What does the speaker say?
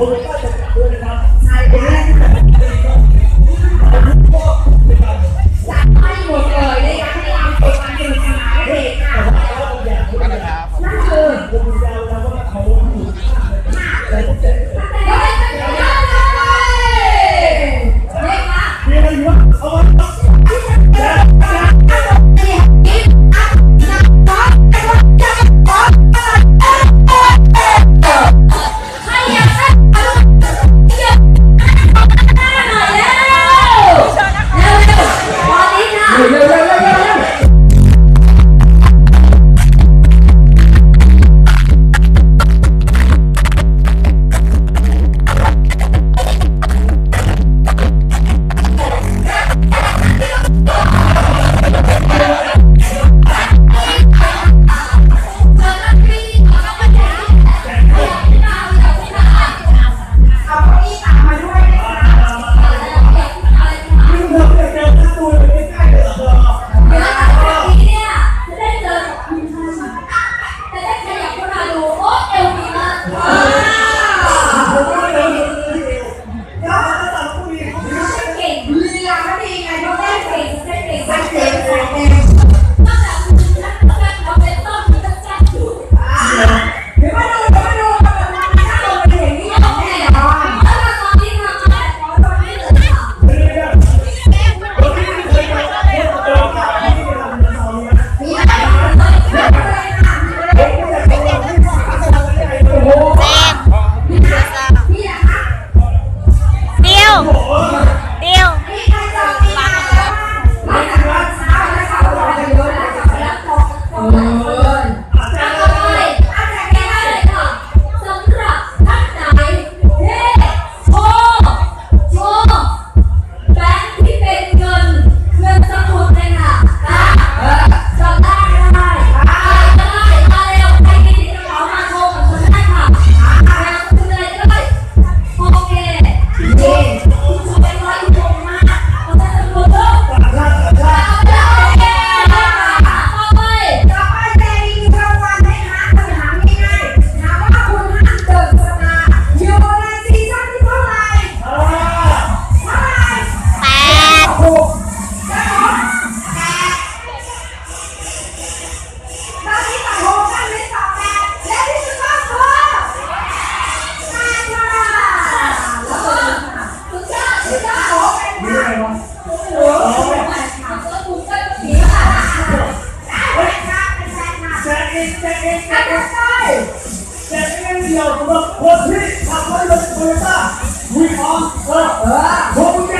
我们大 người. Wait, เดียวสำหรับคนที่ทำให้ยนต์โตโยต้าวีออสเออผม